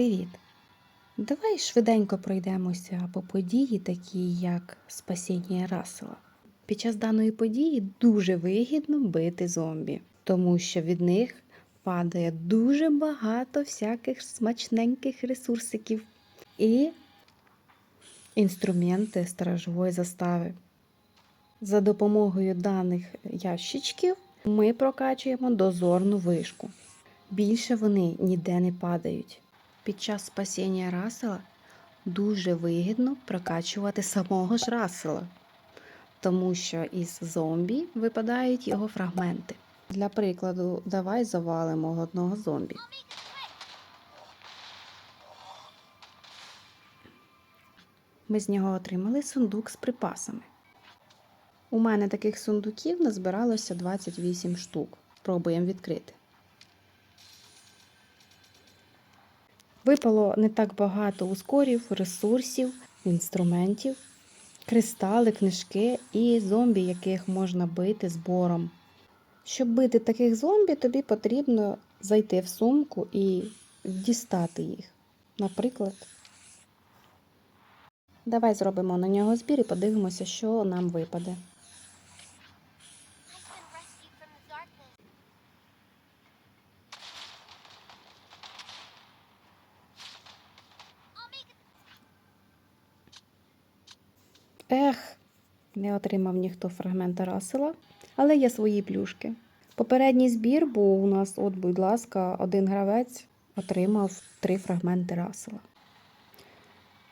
Привіт! Давай швиденько пройдемося по події, такій як спасіння Рассела. Під час даної події дуже вигідно бити зомбі, тому що від них падає дуже багато всяких смачненьких ресурсиків і інструменти сторожової застави. За допомогою даних ящичків ми прокачуємо дозорну вишку. Більше вони ніде не падають. Під час спасіння Рассела дуже вигідно прокачувати самого ж Рассела, тому що із зомбі випадають його фрагменти. Для прикладу, давай завалимо одного зомбі. Ми з нього отримали сундук з припасами. У мене таких сундуків назбиралося 28 штук. Пробуємо відкрити. Випало не так багато ускорів, ресурсів, інструментів, кристали, книжки і зомбі, яких можна бити збором. Щоб бити таких зомбі, тобі потрібно зайти в сумку і дістати їх. Наприклад, давай зробимо на нього збір і подивимося, що нам випаде. Ех, не отримав ніхто фрагмента Расела, але є свої плюшки. Попередній збір був у нас, от, будь ласка, один гравець отримав три фрагменти Расела.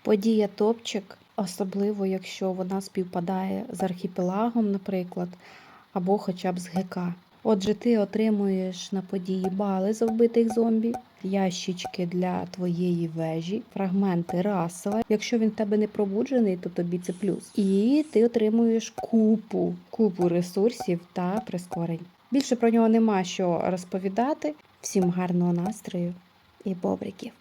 Подія топчик, особливо якщо вона співпадає з архіпелагом, наприклад, або хоча б з ГК. Отже, ти отримуєш на події бали за вбитих зомбі, ящички для твоєї вежі, фрагменти Рассела. Якщо він в тебе не пробуджений, то тобі це плюс. І ти отримуєш купу, купу ресурсів та прискорень. Більше про нього нема що розповідати. Всім гарного настрою і бобриків!